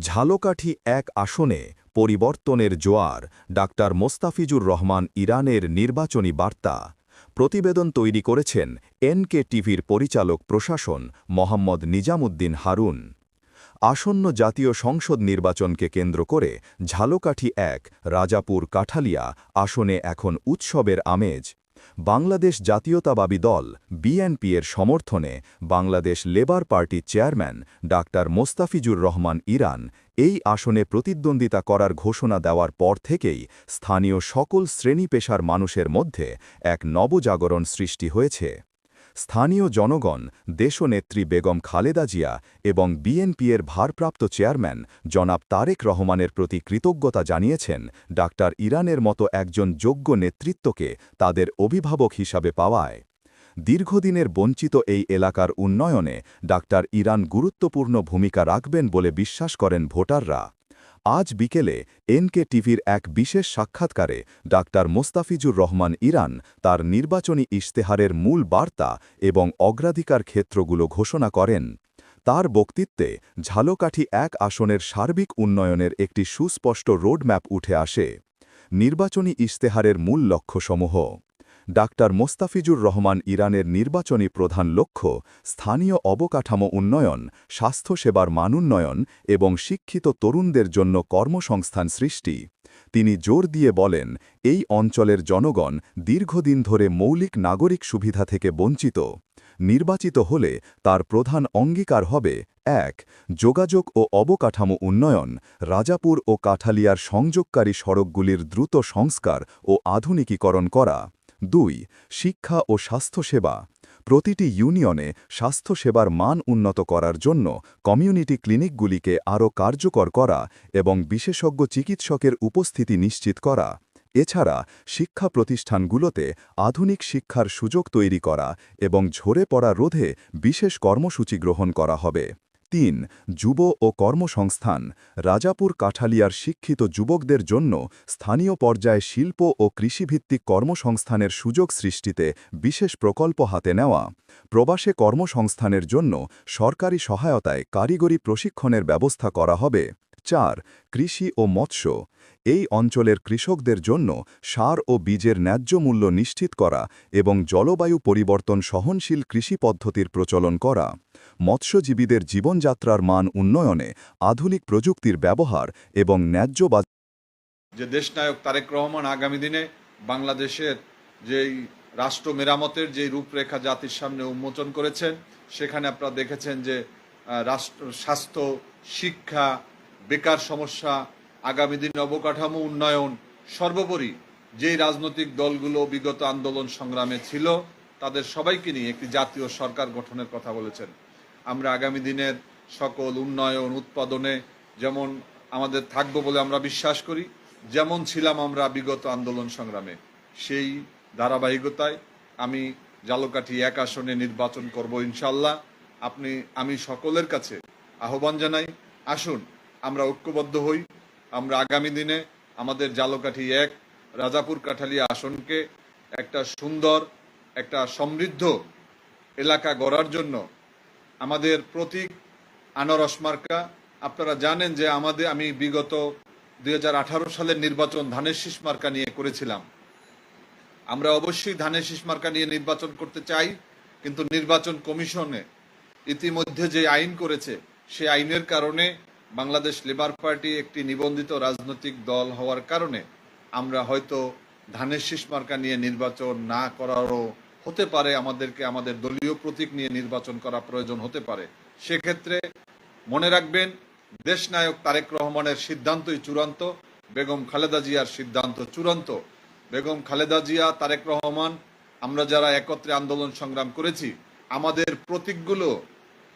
ঝালকাঠি এক আসনে পরিবর্তনের জোয়ার ডাক্তার মোস্তাফিজুর রহমান ইরানের নির্বাচনী বার্তা। প্রতিবেদন তৈরি করেছেন এনকে টিভির পরিচালক প্রশাসন মোহাম্মদ নিজামুদ্দিন হারুন। আসন্ন জাতীয় সংসদ নির্বাচনকে কেন্দ্র করে ঝালকাঠি এক, রাজাপুর কাঠালিয়া আসনে এখন উৎসবের আমেজ। বাংলাদেশ জাতীয়তাবাদী দল, বিএনপি এর সমর্থনে বাংলাদেশ লেবার পার্টির chairman doctor Mostafizur Rahman Iran এই আসনে প্রতিদ্বন্দ্বিতা করার ঘোষণা দেওয়ার পর থেকেই স্থানীয় সকল শ্রেণি পেশার মানুষের মধ্যে এক নবজাগরণ সৃষ্টি হয়েছে। স্থানীয় জনগণ, দেশনেত্রী বেগম খালেদা জিয়া এবং বিএনপিএর ভারপ্রাপ্ত চেয়ারম্যান জনাব তারেক রহমানের প্রতি কৃতজ্ঞতা জানিয়েছেন ডাক্তার ইরানের মতো একজন যোগ্য নেতৃত্বকে তাদের অভিভাবক হিসাবে পাওয়ায়। দীর্ঘদিনের বঞ্চিত এই এলাকার উন্নয়নে ডাক্তার ইরান গুরুত্বপূর্ণ ভূমিকা রাখবেন বলে বিশ্বাস করেন ভোটাররা। আজ বিকেলে এনকে টিভির এক বিশেষ সাক্ষাৎকারে ডাক্তার মোস্তাফিজুর রহমান ইরান তার নির্বাচনী ইশতেহারের মূল বার্তা এবং অগ্রাধিকার ক্ষেত্রগুলো ঘোষণা করেন। তার বক্তৃত্বে ঝালকাঠি এক আসনের সার্বিক উন্নয়নের একটি সুস্পষ্ট রোডম্যাপ উঠে আসে। নির্বাচনী ইশতেহারের মূল লক্ষ্যসমূহ ডাক্তার মোস্তাফিজুর রহমান ইরানের নির্বাচনী প্রধান লক্ষ্য, স্থানীয় অবকাঠামো উন্নয়ন, স্বাস্থ্যসেবার মানোন্নয়ন এবং শিক্ষিত তরুণদের জন্য কর্মসংস্থান সৃষ্টি। তিনি জোর দিয়ে বলেন, এই অঞ্চলের জনগণ দীর্ঘদিন ধরে মৌলিক নাগরিক সুবিধা থেকে বঞ্চিত। নির্বাচিত হলে তার প্রধান অঙ্গীকার হবে, এক, যোগাযোগ ও অবকাঠামো উন্নয়ন, রাজাপুর ও কাঠালিয়ার সংযোগকারী সড়কগুলির দ্রুত সংস্কার ও আধুনিকীকরণ করা। দুই, শিক্ষা ও স্বাস্থ্যসেবা। প্রতিটি ইউনিয়নে স্বাস্থ্যসেবার মান উন্নত করার জন্য কমিউনিটি ক্লিনিকগুলিকে আরও কার্যকর করা এবং বিশেষজ্ঞ চিকিৎসকের উপস্থিতি নিশ্চিত করা। এছাড়া, শিক্ষা প্রতিষ্ঠানগুলোতে আধুনিক শিক্ষার সুযোগ তৈরি করা এবং ঝরে পড়া রোধে বিশেষ কর্মসূচি গ্রহণ করা হবে। তিন, যুব ও কর্মসংস্থান, রাজাপুর কাঠালিয়ার শিক্ষিত যুবকদের জন্য স্থানীয় পর্যায়ে শিল্প ও কৃষিভিত্তিক কর্মসংস্থানের সুযোগ সৃষ্টিতে বিশেষ প্রকল্প হাতে নেওয়া, প্রবাসে কর্মসংস্থানের জন্য সরকারি সহায়তায় কারিগরি প্রশিক্ষণের ব্যবস্থা করা হবে। চার, কৃষি ও মৎস্য। এই অঞ্চলের কৃষকদের জন্য সার ও বীজের ন্যায্য মূল্য নিশ্চিত করা এবং জলবায়ু পরিবর্তন সহনশীল কৃষি পদ্ধতির প্রচলন করা। মৎস্যজীবীদের জীবনযাত্রার মান উন্নয়নে আধুনিক প্রযুক্তির ব্যবহার এবং ন্যায্য বাজার যে দেশনায়ক তারেক রহমান আগামী দিনে বাংলাদেশের যেই রাষ্ট্র মেরামতের যে রূপরেখা জাতির সামনে উন্মোচন করেছেন, সেখানে আপনারা দেখেছেন যে রাষ্ট্র, স্বাস্থ্য, শিক্ষা বেকার সমস্যা, আগামী দিনে অবকাঠামো উন্নয়ন, সর্বোপরি যেই রাজনৈতিক দলগুলো বিগত আন্দোলন সংগ্রামে ছিল, তাদের সবাইকে নিয়ে একটি জাতীয় সরকার গঠনের কথা বলেছেন। আমরা আগামী দিনের সকল উন্নয়ন, উৎপাদনে যেমন আমাদের থাকব বলে আমরা বিশ্বাস করি, যেমন ছিলাম আমরা বিগত আন্দোলন সংগ্রামে। সেই ধারাবাহিকতায় আমি জালকাঠি এক আসনে নির্বাচন করব ইনশাল্লাহ আপনি, আমি সকলের কাছে আহ্বান জানাই, আসুন আমরা ঐক্যবদ্ধ হই। আমরা আগামী দিনে আমাদের জালকাঠি এক, রাজাপুর কাঠালিয়া আসনকে একটা সুন্দর, একটা সমৃদ্ধ এলাকা গড়ার জন্য আমাদের প্রতীক আনারস মার্কা আপনারা জানেন যে আমাদের, আমি বিগত দুই হাজার আঠারো সালের নির্বাচন ধানের শীষ মার্কা নিয়ে করেছিলাম। আমরা অবশ্যই ধানের শীষ মার্কা নিয়ে নির্বাচন করতে চাই, কিন্তু নির্বাচন কমিশনে ইতিমধ্যে যে আইন করেছে সেই আইনের কারণে বাংলাদেশ লেবার পার্টি একটি নিবন্ধিত রাজনৈতিক দল হওয়ার কারণে আমরা হয়তো ধানের শীষ মার্কা নিয়ে নির্বাচন না করারও হতে পারে, আমাদেরকে আমাদের দলীয় প্রতীক নিয়ে নির্বাচন করা প্রয়োজন হতে পারে। সেক্ষেত্রে মনে রাখবেন, দেশনায়ক তারেক রহমানের সিদ্ধান্তই চূড়ান্ত, বেগম খালেদা জিয়ার সিদ্ধান্ত চূড়ান্ত। বেগম খালেদা জিয়া, তারেক রহমান, আমরা যারা একত্রে আন্দোলন সংগ্রাম করেছি, আমাদের প্রতীকগুলো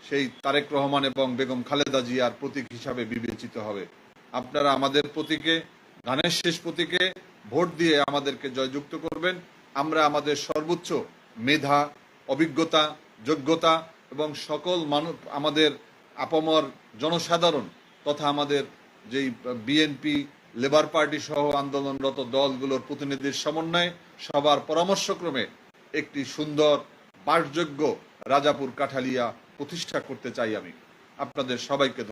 সেই তারেক রহমান এবং বেগম খালেদা জিয়ার প্রতীক হিসাবে বিবেচিত হবে। আপনারা আমাদের প্রতীকে, গানের শেষ প্রতীকে ভোট দিয়ে আমাদেরকে জয়যুক্ত করবেন। আমরা আমাদের সর্বোচ্চ মেধা, অভিজ্ঞতা, যোগ্যতা এবং সকল মানুষ, আমাদের আপামর জনসাধারণ তথা আমাদের যেই বিএনপি লেবার পার্টি সহ আন্দোলনরত দলগুলোর প্রতিনিধির সমন্বয়ে সবার পরামর্শক্রমে একটি সুন্দর, বাসযোগ্য রাজাপুর কাঠালিয়া প্রতিষ্ঠা করতে চাই আমি। আপনাদের সবাইকে